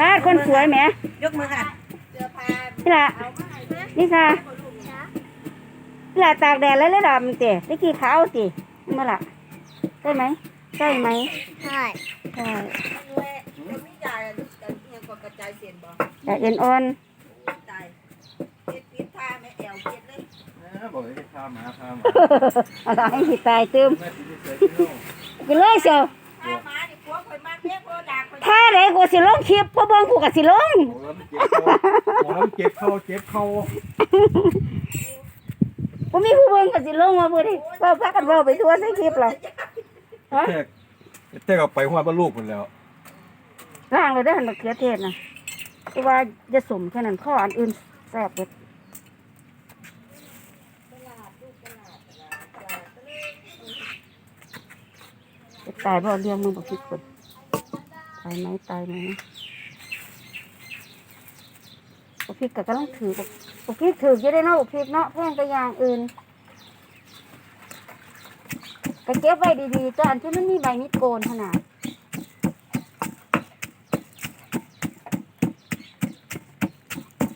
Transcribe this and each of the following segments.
บ้านคนสวยแหมยกมือค่ะนี่ล่ะนี่ค่ะนี่ล่ะตากแดดแล้วแล้วดำเตะตะกี้ขาวติมาล่ะได้ไหมใช่ไหมใช่ใช่จะมีจ่ายยังก็กระจายเสียนบ่แต่เอ็นอ่อนจ่ายเจ็ดปิดท่าไม่แอวเจ็ดเลยบอกให้พาหมาพาหมาอะไรให้สิตายตึมแม่ที่เสียที่น้องกินเลยเชียวาคอยถ้าไหนกูสิลงคลิปพ่อเบิ่งกูก็สิลงบอกแล้วเจ็บคอบอกแล้วเจ็บเข่าเจ็บเข่าบ่มีผู้เบิ่งก็สิลงมาบ่ดิเว้าพากันเว้าไปทั่วใส่คลิปล่ะฮะแทกแทกเอาไปหัวบ้านลูกคนแล้วล้างเลยเด้อหั่นมะเขือเทศน่ะแต่ว่าจะสมแค่นั้นข้ออันอื่นแซ่บเบิดจะตายบ่เลี้ยงมึงบ่คิดคน ตายไหมตายไหมบ่คิดก็กำลังถือบ่บ่คิดถืออยู่ได้เนาะบ่คิดเนาะแพงก็อย่างอื่นก็เก็บไว้ดีๆจ้ะอันที่มันมีใบมีดโกนขนาด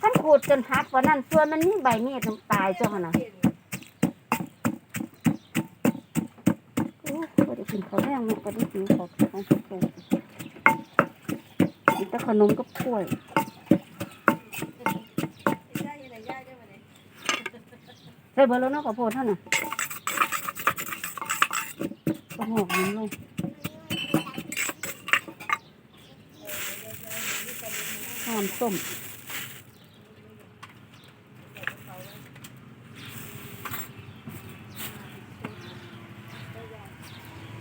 ท่านขูดจนหักกว่านั้นส่วนมันมีใบมีดมันตายเจ้าขนาดโอ้ก็ได้กินข้าวแรงเนาก็ได้กินข้าวของสุ กินแต่ขนมกับกล้วยใส่เบอร์แล้วเนาะข้าวโพดเท่าน่ะก็หอกมันลงหอมส้ม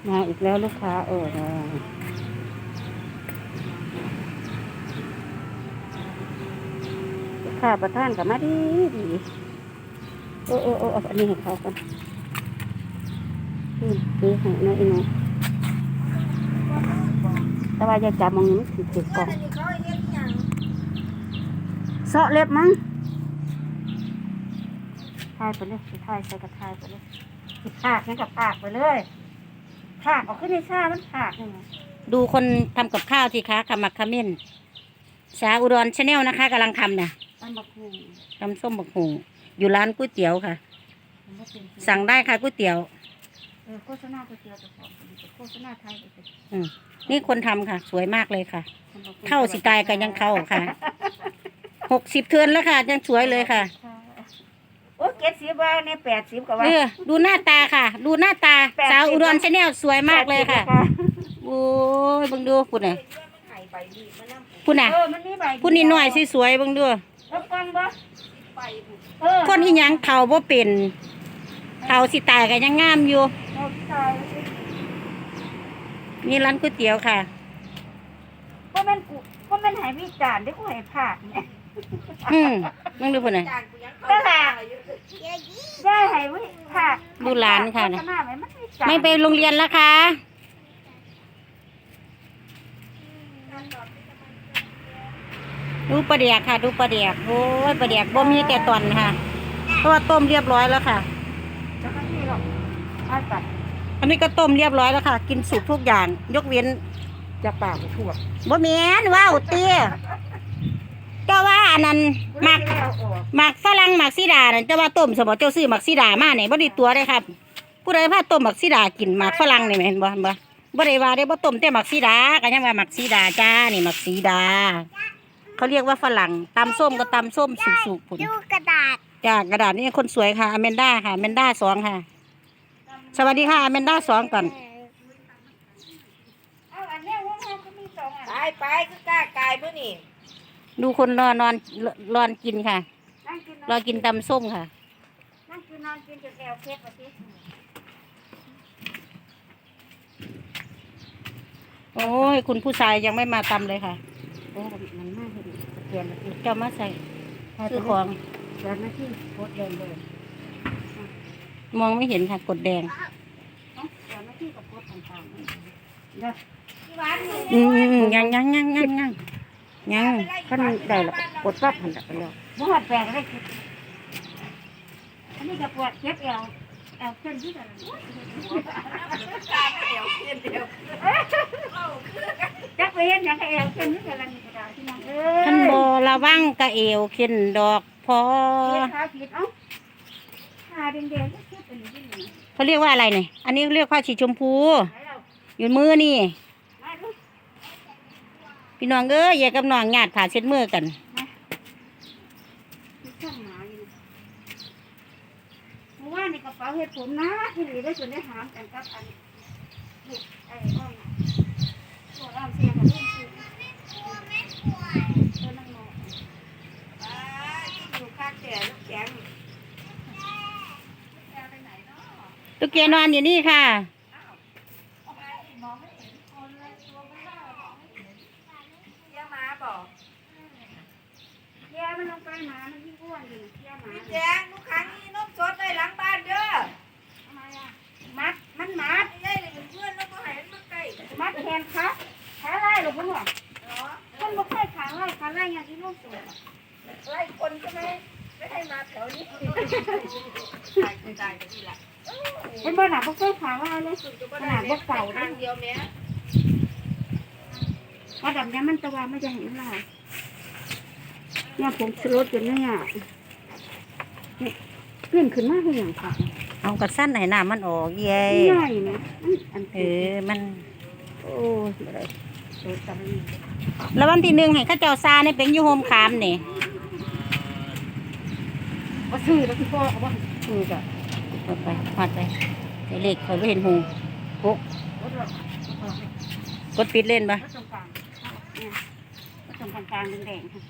มาอีกแล้วลูกค้าเออ ลูกค้าประทานกับมาดีดีโอ้โอ้โอ้เอาอันนี้ให้เขากันอืมดีให้นะอีน้องแต่ว่าจะจับมองนี้มันถือถือกล่องอันเขาเฮ็ดหยังเสาะเล็บมั้งทายไปเลยสิทายใส่กระทายไปเลยสิผากนี่กับผากไปเลยผากออกขึ้นในชามันผากนี่ดูคนทำกับข้าวสิคะขมักขม้นสาอุดรชาแนลนะคะกำลังทำเนี่ย มันบักหูทำส้มบักหุงอยู่ร้านก๋วยเตี๋ยวค่ะ มันบ่เป็นสั่งได้ค่ะก๋วยเตี๋ยว เออโฆษณาก๋วยเตี๋ยวเจะของโฆษณาไทยไปสิอืมนี่คนทำค่ะ สวยมากเลยค่ะมันบักหูเข้าสิตายกันยังเข้าค่ะหกสิบเทือนแล้วค่ะ ยังสวยเลยค่ะโอ้เจ็ดสิบว่าในแปดสิบกว่า เออดูหน้าตาค่ะ ดูหน้าตาแปดสิบ สาวอุดรชาแนลสวยมากเลยค่ะแปดสิบโอ้ยเบังดูคุณน่ะเพื่อนมันไข่ใบดีดมันน้ำคุณน่ะเออมันมีใบคุณนี่หน่อยสิสวยๆเบังดู แล้วกันบ่ใบบุกเออคนอีหยังเฒ่าบ่เป็นเฒ่าสิตายกันยังงามอยู่เอาตายนี่ร้านก๋วยเตี๋ยวค่ะ เพราะมันกูเพราะมันใหายวิจารณ์ได้กูใหายผากเนี่ยอืมมึงดูคุณน่ะจานกูยังเข้านั่นแหละไปอยู่ได้ใหายวิผากดูหลานค่ะโฆนะษณาไหมมันวิจารณ์ ไม่ไปโรงเรียนแล้วค่ะ ดูปลาเดียกค่ะ ดูปลาเดียกโอ้ยปลาเดียกบ่มีแต่ตอนค่ะ เพราะว่าต้มเรียบร้อยแล้วค่ะแล้วก็ที่หรอกอาตัดอันนี้ก็ต้มเรียบร้อยแล้วค่ะ กินสุกทุกอย่าง ยกเว้นจะปากถั่วบ่แม่นว้าวเตี้ยเจ้าว่าอันนั้นหมักแล้วออกหมักฝรั่งหมักซีดานั่นเจ้าว่าต้มสมอเจ้าซื้อหมักซีดามาเนี่ยบ่ได้ตัวเลยครับ ผู้ใดพาต้มหมักซีดากินหมักฝรั่งนี่แม่นบ่เห็นบ่บ่ได้ว่าได้บ่ต้มแต่หมักซีดาก็ยังว่าหมักซีดาจ้านี่หมักซีดา เขาเรียกว่าฝรั่งตำส้มก็ตำส้มสุกๆพุ่นดูกระดาษจ้ากระดาษนี่คนสวยค่ะอเมนด้าค่ะอเมนด้าสองค่ะ สวัสดีค่ะอเมนด้าสองก่อนเอาอันเนี้ยว่ามันก็มีสองอันตายไปคือกล้ากายเพื่อนี่ดูคนรอนอนรอนกินค่ะ นั่งกินรอกินตำส้มค่ะ นั่งกินนอนกินจนแอวเคล็ดว่าสิโอ้ยคุณผู้ชายยังไม่มาตำเลยค่ะ โอ้มันมากเลยสแกนนาทีเจ้ามาใส่ซื้ซื้ออขขอองงสแกนนาทีโคตรแดงเลยมองไม่เห็นค่ะกดแดงเอ้าสแกนนาทีกับโคตรต่างๆเด้อที่บ้านนี่อืมยังยังยังยังยังยังท่านได้ละกดปั๊บหันไปแล้วบ่ฮอดแปลงได้คิดอันนี้ก็ปวดเจ็บแอวแอวเส้นที่กันกายเดียวเพี้ยนเดียว จักไปเห็นหยังก็แอวเส้นที่กันนี่ก็ได้พี่น้องเอ้ยท่านบ่ระวังกะเอวขึ้นดอกพอเอ้ยขาผิดเอ้าขาแดงๆก็เช็ดอันนี้ที่หนึ่งเขาเรียกว่าอะไรเนี่ยอันนี้เรียกผ้าสีชมพู ไหนเราอยู่มือนี่ มาดูพี่น้องเอ้ยอย่ากับน้องญาติผ่าเช็ดมือกัน มีช่างหมาอยู่เมื่อวานในกระเป๋าเห็ดผมนะที่หลีได้ส่วนได้หามกันกับอันลูกไอ้อ้อมน่ะ ตัวอ้อมเสียกับลูกซื้อตัวนั่งมองอ่าที่อยู่ข้างแต่ลูกแข็งตุ๊กแกนอนอยู่นี่ค่ะเยี่ยมาบอกแกมันลงไปหมามันยิ่งอ้วนอยู่แกหมาพี่แจงลูกค้างนี่นมสดได้หลังบ้านเด้อทำไมอะมัด มันมัดไม่ได้เลยเพื่อนแล้วก็ให้มันมาใกล้ มัดแขนขาขาไล่ หรือเปล่าเนาะมันบ่เคยขาไล่ขาไล่อย่างที่ลูกสวยไล่คนใช่ไหมไม่ให้มาแถวนี้ตายตายกันที่ละเห็นบ่หนาบ่เคยขาไล่เลยสุดจะก็ได้แม่ไปทางเดียวแม่ว่าดำนี้มันตะวันไม่จะเห็นลายเนี่ยผมสลดจนเนี่ยเนี่ยเปลี่ยนขึ้นมาให้อย่างค่ะเอากระสั้นไหนน้ำมันออกเย้ใหญ่นะอันอันเออมัน โอ้ย บ่ได้โดนตะลีแล้ววันที่หนึ่งให้เข้าเจ้าซาเนี่ยเป็นอยูโฮมคามนี่ว่าซื้อแล้วพี่พ่อเอาว่าอือก็กดไปหัดไปไปเลขคอยไม่เห็นหูหกรถเรากดปิดเล่นปะรถตรงกลางเนี่ยรถตรงกลางๆแดงๆค่ะ